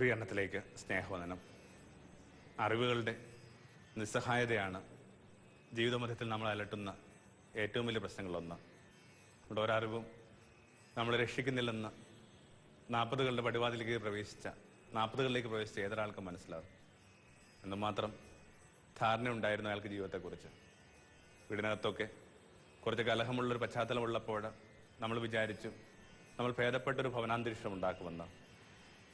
ഗുരുകരണത്തിലേക്ക് സ്നേഹവന്ദനം. അറിവുകളുടെ നിസ്സഹായതയാണ് ജീവിതമധ്യത്തിൽ നമ്മൾ അലട്ടുന്ന ഏറ്റവും വലിയ പ്രശ്നങ്ങളൊന്ന്. നമ്മുടെ ഒരറിവും നമ്മളെ രക്ഷിക്കുന്നില്ലെന്ന് നാൽപ്പതുകളുടെ പടിവാതിലേക്ക് പ്രവേശിച്ച നാൽപ്പതുകളിലേക്ക് പ്രവേശിച്ച ഏതൊരാൾക്കും മനസ്സിലാവും. എന്തുമാത്രം ധാരണ ഉണ്ടായിരുന്നു അയാൾക്ക് ജീവിതത്തെക്കുറിച്ച്. വീടിനകത്തൊക്കെ കുറച്ച് കലഹമുള്ളൊരു പശ്ചാത്തലമുള്ളപ്പോൾ നമ്മൾ വിചാരിച്ചു നമ്മൾ ഭേദപ്പെട്ടൊരു ഭവനാന്തരീക്ഷം ഉണ്ടാക്കുമെന്ന്.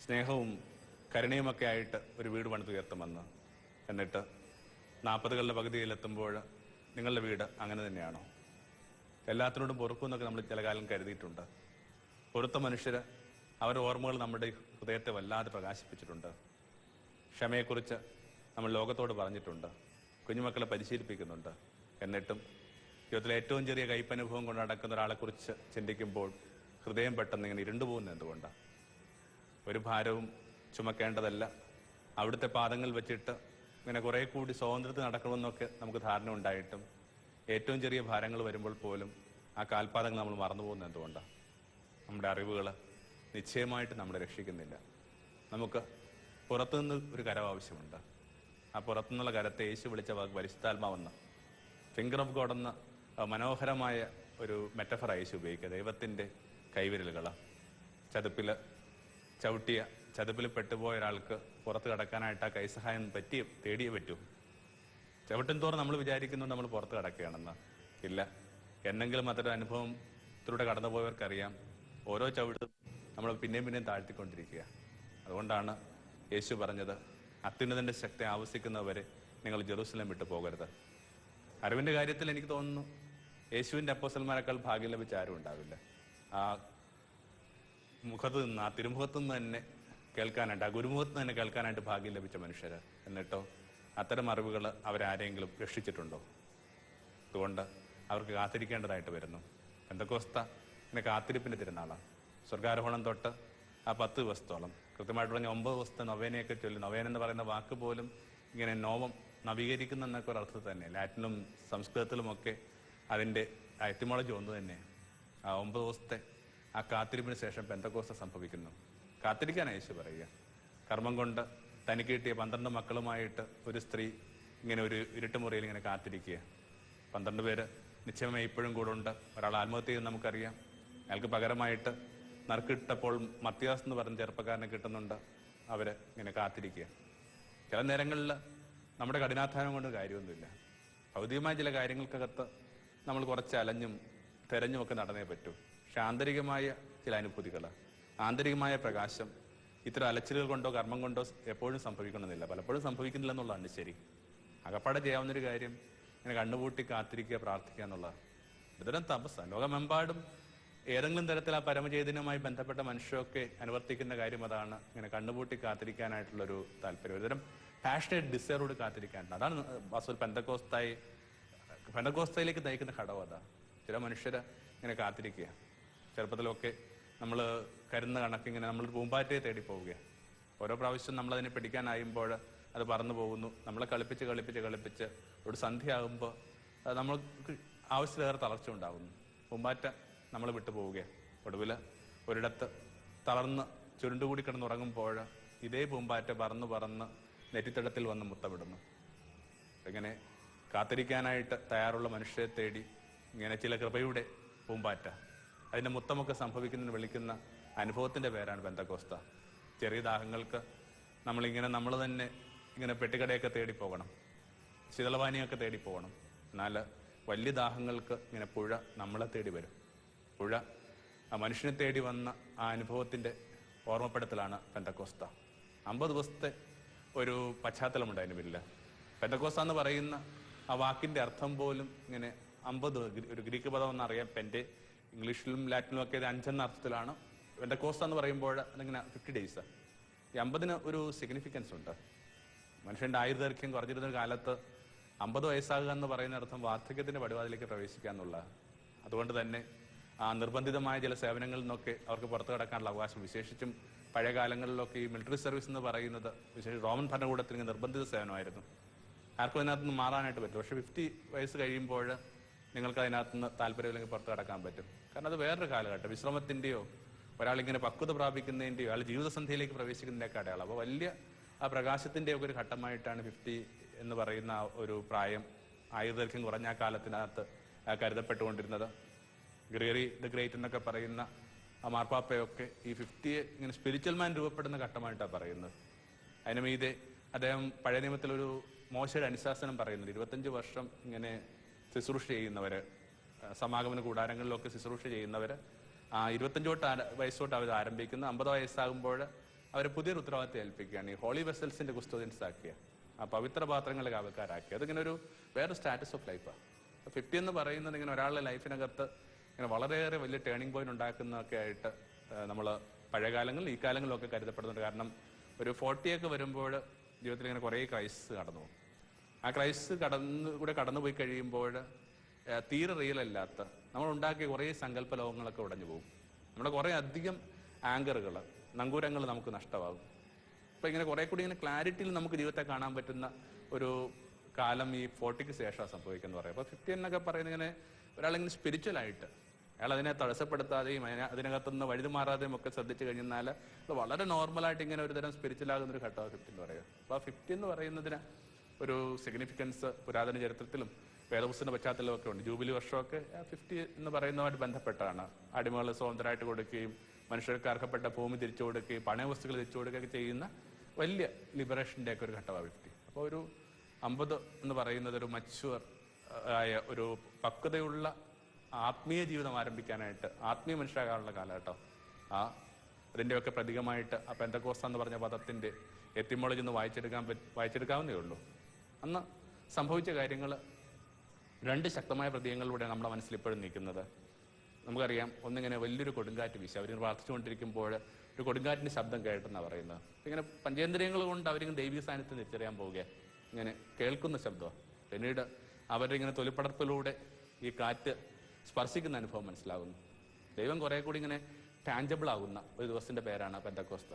സ്നേഹവും കരുണയുമൊക്കെ ആയിട്ട് ഒരു വീട് പണിതുയർത്തുമെന്ന്. എന്നിട്ട് നാൽപ്പതുകളുടെ പകുതിയിലെത്തുമ്പോൾ നിങ്ങളുടെ വീട് അങ്ങനെ തന്നെയാണോ? എല്ലാത്തിനോടും പൊറുക്കുമെന്നൊക്കെ നമ്മൾ ചില കാലം കരുതിയിട്ടുണ്ട്. പൊറുത്ത മനുഷ്യർ അവരുടെ ഓർമ്മകൾ നമ്മുടെ ഹൃദയത്തെ വല്ലാതെ പ്രകാശിപ്പിച്ചിട്ടുണ്ട്. ക്ഷമയെക്കുറിച്ച് നമ്മൾ ലോകത്തോട് പറഞ്ഞിട്ടുണ്ട്. കുഞ്ഞുമക്കളെ പരിശീലിപ്പിക്കുന്നുണ്ട്. എന്നിട്ടും ജീവിതത്തിലെ ഏറ്റവും ചെറിയ കയ്പനുഭവം കൊണ്ട് നടക്കുന്ന ഒരാളെക്കുറിച്ച് ചിന്തിക്കുമ്പോൾ ഹൃദയം പെട്ടെന്ന് ഇങ്ങനെ ഇരുണ്ടുപോകുന്നത് എന്തുകൊണ്ടാണ് ഒരു ഭാരവും ചുമക്കേണ്ടതല്ല. അവിടുത്തെ പാദങ്ങൾ വെച്ചിട്ട് ഇങ്ങനെ കുറെ കൂടി സ്വാതന്ത്ര്യത്തിൽ നടക്കണമെന്നൊക്കെ നമുക്ക് ധാരണ ഉണ്ടായിട്ടും ഏറ്റവും ചെറിയ ഭാരങ്ങൾ വരുമ്പോൾ പോലും ആ കാൽപാദങ്ങൾ നമ്മൾ മറന്നുപോകുന്ന എന്തുകൊണ്ടാണ്? നമ്മുടെ അറിവുകൾ നിശ്ചയമായിട്ട് നമ്മളെ രക്ഷിക്കുന്നില്ല. നമുക്ക് പുറത്തുനിന്ന് ഒരു കരം ആവശ്യമുണ്ട്. ആ പുറത്തുനിന്നുള്ള കരത്തെ യേശു വിളിച്ച വാക്ക് പരിശുദ്ധാത്മാവെന്ന് ഫിംഗർ ഓഫ് ഗോഡ് എന്ന മനോഹരമായ ഒരു മെറ്റഫർ യേശു ഉപയോഗിക്കുക. ദൈവത്തിന്റെ കൈവിരലുകളാണ് ചതുപ്പിൽ ചവിട്ടിയ ചതുപ്പിൽ പെട്ടുപോയ ഒരാൾക്ക് പുറത്ത് കടക്കാനായിട്ട് ആ കൈസഹായം പറ്റി തേടിയേ പറ്റൂ. ചവിട്ടും തോറും നമ്മൾ വിചാരിക്കുന്നു നമ്മൾ പുറത്ത് കടക്കുകയാണെന്ന്. ഇല്ല. എന്നെങ്കിലും അത്തരം അനുഭവത്തിലൂടെ കടന്നുപോയവർക്കറിയാം. ഓരോ ചവിട്ടും നമ്മൾ പിന്നെയും പിന്നെയും താഴ്ത്തിക്കൊണ്ടിരിക്കുക. അതുകൊണ്ടാണ് യേശു പറഞ്ഞത് അത്യുന്നതന്റെ ശക്തി ആവശ്യിക്കുന്നവരെ നിങ്ങൾ ജെറൂസലം വിട്ടു പോകരുത്. അറിവിന്റെ കാര്യത്തിൽ എനിക്ക് തോന്നുന്നു യേശുവിന്റെ അപ്പോസന്മാരെക്കാൾ ഭാഗ്യം ലഭിച്ച ആരും ഉണ്ടാവില്ല. ആ മുഖത്ത് നിന്ന് ആ തിരുമുഖത്തു നിന്ന് തന്നെ കേൾക്കാനായിട്ട് ആ ഗുരുമുഖത്ത് തന്നെ കേൾക്കാനായിട്ട് ഭാഗ്യം ലഭിച്ച മനുഷ്യർ എന്നിട്ടോ അത്തരം അറിവുകൾ അവരാരെങ്കിലും രക്ഷിച്ചിട്ടുണ്ടോ? അതുകൊണ്ട് അവർക്ക് കാത്തിരിക്കേണ്ടതായിട്ട് വരുന്നു. എന്തൊക്കെ ഇങ്ങനെ കാത്തിരിപ്പിന്റെ തിരുനാളാണ് സ്വർഗാരോഹണം തൊട്ട് ആ പത്ത് ദിവസത്തോളം. കൃത്യമായിട്ട് പറഞ്ഞ ഒമ്പത് ദിവസത്തെ നൊവേനയൊക്കെ ചൊല്ലി. നൊവേന എന്ന് പറയുന്ന വാക്ക് പോലും ഇങ്ങനെ നോവം നവീകരിക്കുന്ന എന്നൊക്കെ ഒരു അർത്ഥത്തിൽ തന്നെ. ലാറ്റിനും സംസ്കൃതത്തിലുമൊക്കെ അതിന്റെ എത്തിമോളജി ഒന്ന് തന്നെ ആ ഒമ്പത് ദിവസത്തെ ആ കാത്തിരിപ്പിന് ശേഷം പെന്തക്കോസ്ത സംഭവിക്കുന്നു. കാത്തിരിക്കാൻ യേശു പറയുക. കർമ്മം കൊണ്ട് തനിക്ക് കിട്ടിയ പന്ത്രണ്ട് മക്കളുമായിട്ട് ഒരു സ്ത്രീ ഇങ്ങനെ ഒരു ഇരുട്ടുമുറിയിൽ ഇങ്ങനെ കാത്തിരിക്കുക. പന്ത്രണ്ട് പേര് നിശ്ചയമായി ഇപ്പോഴും കൂടെ ഉണ്ട്. ഒരാൾ ആത്മഹത്യ ചെയ്യുന്ന നമുക്കറിയാം. അയാൾക്ക് പകരമായിട്ട് നറുക്കിട്ടപ്പോൾ മത്യാസ് എന്ന് പറഞ്ഞ ചെറുപ്പക്കാരനെ കിട്ടുന്നുണ്ട്. അവർ ഇങ്ങനെ കാത്തിരിക്കുക. ചില നേരങ്ങളിൽ നമ്മുടെ കഠിനാധ്വാനം കൊണ്ട് കാര്യമൊന്നുമില്ല. ഭൗതികമായ ചില കാര്യങ്ങൾക്കകത്ത് നമ്മൾ കുറച്ച് അലഞ്ഞും തെരഞ്ഞുമൊക്കെ നടന്നേ പറ്റൂ. പക്ഷെ ആന്തരികമായ ചില അനുഭൂതികൾ ആന്തരികമായ പ്രകാശം ഇത്തരം അലച്ചിലുകൾ കൊണ്ടോ കർമ്മം കൊണ്ടോ എപ്പോഴും സംഭവിക്കണമെന്നില്ല പലപ്പോഴും സംഭവിക്കുന്നില്ല എന്നുള്ളതാണ് ശരി. അകപ്പാടെ ചെയ്യാവുന്നൊരു കാര്യം ഇങ്ങനെ കണ്ണുപൂട്ടി കാത്തിരിക്കുക പ്രാർത്ഥിക്കുക എന്നുള്ളതാണ്. ഇത്തരം തപസ്സാണ് ലോകമെമ്പാടും ഏതെങ്കിലും തരത്തിൽ ആ പരമചൈതന്യവുമായി ബന്ധപ്പെട്ട മനുഷ്യരൊക്കെ അനുവർത്തിക്കുന്ന കാര്യം അതാണ് ഇങ്ങനെ കണ്ണുപൂട്ടി കാത്തിരിക്കാനായിട്ടുള്ള ഒരു താല്പര്യം. ഒരുതരം പാഷനേറ്റ് ഡിസയറോട് കാത്തിരിക്കാനുണ്ട്. അതാണ് വാസ്തു പെന്തക്കോസ്തായി പെന്തക്കോസ്തയിലേക്ക് നയിക്കുന്ന ഘടകം അതാണ് ചില മനുഷ്യർ ഇങ്ങനെ കാത്തിരിക്കുക. ചെറുപ്പത്തിലൊക്കെ നമ്മൾ കരുന്ന കണക്ക് ഇങ്ങനെ നമ്മൾ പൂമ്പാറ്റയെ തേടി പോവുകയാണ് ഓരോ പ്രാവശ്യം നമ്മളതിനെ പിടിക്കാനായുമ്പോൾ അത് പറന്നു പോകുന്നു. നമ്മളെ കളിപ്പിച്ച് കളിപ്പിച്ച് കളിപ്പിച്ച് ഒരു സന്ധ്യയാകുമ്പോൾ നമ്മൾക്ക് ആവശ്യത്തിലേറെ തളർച്ച ഉണ്ടാകുന്നു. പൂമ്പാറ്റ നമ്മൾ വിട്ടു പോവുകയാണ് ഒടുവിൽ ഒരിടത്ത് തളർന്ന് ചുരുണ്ടുകൂടി കിടന്നുറങ്ങുമ്പോൾ ഇതേ പൂമ്പാറ്റ പറന്ന് പറന്ന് നെറ്റിത്തടത്തിൽ വന്ന് മുത്തമിടുന്നു ഇങ്ങനെ കാത്തിരിക്കാനായിട്ട് തയ്യാറുള്ള മനുഷ്യരെ തേടി ഇങ്ങനെ ചില കൃപയുടെ പൂമ്പാറ്റ. അതിന്റെ മുത്തമൊക്കെ സംഭവിക്കുന്നതിന് വിളിക്കുന്ന അനുഭവത്തിന്റെ പേരാണ് ബന്ധക്കോസ്ത. ചെറിയ ദാഹങ്ങൾക്ക് നമ്മളിങ്ങനെ നമ്മൾ തന്നെ ഇങ്ങനെ പെട്ടിക്കടയൊക്കെ തേടിപ്പോകണം പോകണം. ശീതളപാനിയൊക്കെ തേടി പോകണം. എന്നാൽ വലിയ ദാഹങ്ങൾക്ക് ഇങ്ങനെ പുഴ നമ്മളെ തേടി വരും. പുഴ ആ മനുഷ്യനെ തേടി വന്ന ആ അനുഭവത്തിന്റെ ഓർമ്മപ്പെടുത്തലാണ് പെന്തക്കോസ്ത അമ്പത് ദിവസത്തെ ഒരു പശ്ചാത്തലമുണ്ട് അതിന് പിന്നിൽ. പെന്തക്കോസ്ത എന്ന് പറയുന്ന ആ വാക്കിന്റെ അർത്ഥം പോലും ഇങ്ങനെ അമ്പത് ഒരു ഗ്രീക്ക് പദം എന്നറിയാം പെന്റെ ഇംഗ്ലീഷിലും ലാറ്റിനും ഒക്കെ ഇത് അഞ്ചെന്ന അർത്ഥത്തിലാണ്. കോസ്റ്റ് എന്ന് പറയുമ്പോൾ അതിങ്ങനെ ഫിഫ്റ്റി ഡേയ്സ് ഈ അമ്പതിന് ഒരു സിഗ്നിഫിക്കൻസ് ഉണ്ട്. മനുഷ്യന്റെ ആയുർദൈർഘ്യം കുറഞ്ഞിരുന്ന കാലത്ത് അമ്പത് വയസ്സാകുക എന്ന് പറയുന്ന അർത്ഥം വാർദ്ധക്യത്തിന്റെ പടിവാതിലേക്ക് പ്രവേശിക്കുക എന്നുള്ള. അതുകൊണ്ട് തന്നെ ആ നിർബന്ധിതമായ ചില സേവനങ്ങളിൽ നിന്നൊക്കെ അവർക്ക് പുറത്തു കിടക്കാനുള്ള അവകാശം. വിശേഷിച്ചും പഴയ കാലങ്ങളിലൊക്കെ ഈ മിലിറ്ററി സർവീസ് എന്ന് പറയുന്നത് വിശേഷിച്ച് റോമൻ ഭരണകൂടത്തിന് നിർബന്ധിത സേവനമായിരുന്നു. ആർക്കും അതിനകത്ത് നിന്ന് മാറാനായിട്ട് പറ്റും പക്ഷെ ഫിഫ്റ്റി വയസ്സ് കഴിയുമ്പോൾ നിങ്ങൾക്ക് അതിനകത്ത് നിന്ന് താല്പര്യമില്ലെങ്കിൽ പുറത്ത് കടക്കാൻ പറ്റും. കാരണം അത് വേറൊരു കാലഘട്ടം. വിശ്രമത്തിന്റെയോ ഒരാളിങ്ങനെ പക്വത പ്രാപിക്കുന്നതിന്റെയോ അയാൾ ജീവിതസന്ധിയിലേക്ക് പ്രവേശിക്കുന്നതിന്റെയൊക്കെ അടയാളം. അപ്പോൾ വലിയ ആ പ്രകാശത്തിന്റെ ഒക്കെ ഒരു ഘട്ടമായിട്ടാണ് ഫിഫ്റ്റി എന്ന് പറയുന്ന ഒരു പ്രായം ആയുർദൈർഘ്യം കുറഞ്ഞ കാലത്തിനകത്ത് കരുതപ്പെട്ടുകൊണ്ടിരുന്നത്. ഗ്രേറി ദ ഗ്രേറ്റ് എന്നൊക്കെ പറയുന്ന ആ മാർപ്പാപ്പയൊക്കെ ഈ ഫിഫ്റ്റിയെ ഇങ്ങനെ സ്പിരിച്വൽ മാൻ രൂപപ്പെടുന്ന ഘട്ടമായിട്ടാണ് പറയുന്നത്. അതിനു മീതെ അദ്ദേഹം പഴയ നിയമത്തിലൊരു മോശയുടെ അനുശാസനം പറയുന്നുണ്ട്. ഇരുപത്തഞ്ച് വർഷം ഇങ്ങനെ ശുശ്രൂഷ ചെയ്യുന്നവര് സമാഗമന കൂടാരങ്ങളിലൊക്കെ ശുശ്രൂഷ ചെയ്യുന്നവര് ആ ഇരുപത്തഞ്ച് തൊട്ട് വയസ്സ് അവർ ആരംഭിക്കുന്ന അമ്പത് വയസ്സാകുമ്പോൾ അവരെ പുതിയൊരു ഉത്തരവാദിത്തം ഏൽപ്പിക്കുകയാണ്. ഈ ഹോളി വെസൽസിന്റെ കുസ്തോദിയൻസ് ആക്കിയ ആ പവിത്ര പാത്രങ്ങളെ കാവൽക്കാരാക്കി അതിങ്ങനെ ഒരു വേറെ സ്റ്റാറ്റസ് ഓഫ് ലൈഫാണ് ഫിഫ്റ്റി എന്ന് പറയുന്നത് ഇങ്ങനെ ഒരാളുടെ ലൈഫിനകത്ത് ഇങ്ങനെ വളരെയേറെ വലിയ ടേണിംഗ് പോയിന്റ് ഉണ്ടാക്കുന്നതൊക്കെ ആയിട്ട് നമ്മൾ പഴയകാലങ്ങളിൽ ഈ കാലങ്ങളിലൊക്കെ കരുതപ്പെടുന്നുണ്ട്. കാരണം ഒരു ഫോർട്ടിയൊക്കെ വരുമ്പോൾ ജീവിതത്തിൽ ഇങ്ങനെ കുറേ ക്രൈസിസ് കടന്നു ആ ക്രൈസ്റ്റ് കടന്നു കൂടെ കടന്നു പോയി കഴിയുമ്പോൾ തീരെ റിയൽ അല്ലാത്ത നമ്മൾ ഉണ്ടാക്കിയ കുറേ സങ്കല്പ ലോകങ്ങളൊക്കെ ഉടഞ്ഞു പോകും. നമ്മുടെ കുറേ അധികം ആങ്കറുകൾ നങ്കൂരങ്ങൾ നമുക്ക് നഷ്ടമാകും. അപ്പൊ ഇങ്ങനെ കുറേ കൂടി ഇങ്ങനെ ക്ലാരിറ്റിയിൽ നമുക്ക് ജീവിതത്തെ കാണാൻ പറ്റുന്ന ഒരു കാലം ഈ ഫോർട്ടിക്ക് ശേഷം സംഭവിക്കുന്നു പറയാം അപ്പോൾ ഫിഫ്റ്റി എന്നൊക്കെ പറയുന്നത് ഇങ്ങനെ ഒരാളിങ്ങനെ സ്പിരിച്വലായിട്ട് അയാൾ അതിനെ തടസ്സപ്പെടുത്താതെയും അതിനെ- അതിനകത്തുനിന്ന് വഴുതി മാറാതെയും ഒക്കെ ശ്രദ്ധിച്ചു കഴിഞ്ഞാൽ വളരെ നോർമലായിട്ട് ഇങ്ങനെ ഒരുതരം സ്പിരിച്വൽ ആകുന്ന ഒരു ഘട്ടമാണ് ഫിഫ്റ്റി എന്ന് പറയുക. അപ്പോൾ ആ ഫിഫ്റ്റി എന്ന് പറയുന്നതിന് ഒരു സിഗ്നിഫിക്കൻസ് പുരാതന ചരിത്രത്തിലും വേദപുസ്തക പശ്ചാത്തലമൊക്കെ ഉണ്ട്. ജൂബിലി വർഷമൊക്കെ ഫിഫ്റ്റി എന്ന് പറയുന്നതുമായിട്ട് ബന്ധപ്പെട്ടാണ്. അടിമകൾ സ്വതന്ത്രമായിട്ട് കൊടുക്കുകയും മനുഷ്യർക്ക് അർഹപ്പെട്ട ഭൂമി തിരിച്ചു കൊടുക്കുകയും പണയ പണയവസ്തുക്കൾ തിരിച്ചു കൊടുക്കുകയൊക്കെ ചെയ്യുന്ന വലിയ ലിബറേഷന്റെ ഒക്കെ ഒരു ഘട്ടമാണ് ഫിഫ്റ്റി അപ്പോൾ ഒരു അമ്പത് എന്ന് പറയുന്നത് ഒരു മച്ചുവർ ആയ ഒരു പക്വതയുള്ള ആത്മീയ ജീവിതം ആരംഭിക്കാനായിട്ട് ആത്മീയ മനുഷ്യരാകാനുള്ള കാലഘട്ടം ആ അതിന്റെയൊക്കെ പ്രതീകമായിട്ട് ആ പെന്തക്കോസ്ത എന്ന് പറഞ്ഞ പദത്തിന്റെ എത്തിമോളജി ഒന്ന് വായിച്ചെടുക്കാൻ വായിച്ചെടുക്കാവുന്നേ ഉള്ളൂ. അന്ന് സംഭവിച്ച കാര്യങ്ങൾ രണ്ട് ശക്തമായ പ്രതീകങ്ങളിലൂടെ നമ്മുടെ മനസ്സിൽ ഇപ്പോഴും നിൽക്കുന്നത്. നമുക്കറിയാം ഒന്നിങ്ങനെ വലിയൊരു കൊടുങ്കാറ്റ് വീശി. അവരിങ്ങനെ പ്രാർത്ഥിച്ചുകൊണ്ടിരിക്കുമ്പോൾ ഒരു കൊടുങ്കാറ്റിന് ശബ്ദം കേട്ടെന്നാണ് പറയുന്നത്. ഇങ്ങനെ പഞ്ചേന്ദ്രിയങ്ങൾ കൊണ്ട് അവരിങ്ങനെ ദൈവിക സാന്നിധ്യം തിരിച്ചറിയാൻ പോവുക ഇങ്ങനെ കേൾക്കുന്ന ശബ്ദമാണ് പിന്നീട് അവരിങ്ങനെ തൊലിപ്പടർപ്പിലൂടെ ഈ കാറ്റ് സ്പർശിക്കുന്ന അനുഭവം മനസ്സിലാകുന്നു. ദൈവം കുറെ കൂടി ഇങ്ങനെ ടാഞ്ചബിൾ ആകുന്ന ഒരു ദിവസത്തിന്റെ പേരാണ് പെന്തക്കോസ്ത.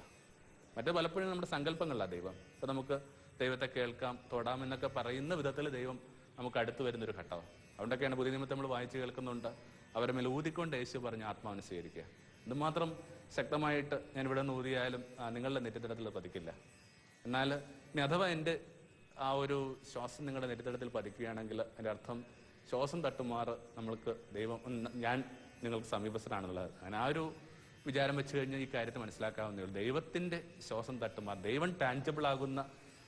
മറ്റേ പലപ്പോഴും നമ്മുടെ സങ്കല്പങ്ങളിലാണ് ദൈവം. ഇപ്പൊ നമുക്ക് ദൈവത്തെ കേൾക്കാം തൊടാം എന്നൊക്കെ പറയുന്ന വിധത്തിൽ ദൈവം നമുക്ക് അടുത്ത് വരുന്നൊരു ഘട്ടമാണ് അതുകൊണ്ടൊക്കെയാണ് പുതിയ നിയമത്തെ നമ്മൾ വായിച്ച് കേൾക്കുന്നുണ്ട്. അവരെ മേൽ ഊതിക്കൊണ്ട് യേശു പറഞ്ഞ ആത്മാവിനെ സ്വീകരിക്കുക. ഇതുമാത്രം ശക്തമായിട്ട് ഞാൻ ഇവിടെ നിന്ന് ഊതിയാലും ആ, നിങ്ങളുടെ നെറ്റിത്തടത്തിൽ പതിക്കില്ല. എന്നാൽ ഇനി അഥവാ എന്റെ ആ ഒരു ശ്വാസം നിങ്ങളുടെ നെറ്റിത്തടത്തിൽ പതിക്കുകയാണെങ്കിൽ അതിന്റെ അർത്ഥം ശ്വാസം തട്ടുമാറ് നമ്മൾക്ക് ദൈവം ഞാൻ നിങ്ങൾക്ക് സമീപസ്ഥനാണെന്നുള്ളത്. അങ്ങനെ ആ ഒരു വിചാരം വെച്ച് കഴിഞ്ഞാൽ ഈ കാര്യത്തെ മനസ്സിലാക്കാവുന്നേ ഉള്ളൂ. ദൈവത്തിന്റെ ശ്വാസം തട്ടുമാർ ദൈവം ടാഞ്ചബിൾ ആകുന്ന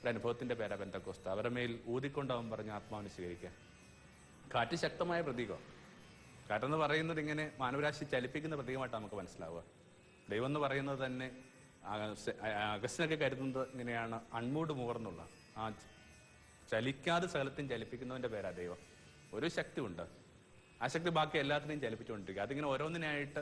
അനുഭവത്തിന്റെ പേരാ ബന്ധക്കോസ്ത അവരുടെ മേൽ ഊതിക്കൊണ്ടാവും പറഞ്ഞ ആത്മാവിനെ സ്വീകരിക്കാൻ കാറ്റ് ശക്തമായ പ്രതീകം. കാറ്റെന്ന് പറയുന്നത് ഇങ്ങനെ മാനവരാശി ചലിപ്പിക്കുന്ന പ്രതീകമായിട്ട് നമുക്ക് മനസ്സിലാവുക. ദൈവം എന്ന് പറയുന്നത് തന്നെ അഗസ്റ്റിനൊക്കെ കരുതുന്നത് ഇങ്ങനെയാണ് അൺമൂട് മൂവർന്നുള്ള. ആ ചലിക്കാതെ സകലത്തെയും ചലിപ്പിക്കുന്നവന്റെ പേരാ ദൈവം. ഒരു ശക്തി ഉണ്ട് ആ ശക്തി ബാക്കി എല്ലാത്തിനെയും ചലിപ്പിച്ചുകൊണ്ടിരിക്കുക. അതിങ്ങനെ ഓരോന്നിനായിട്ട്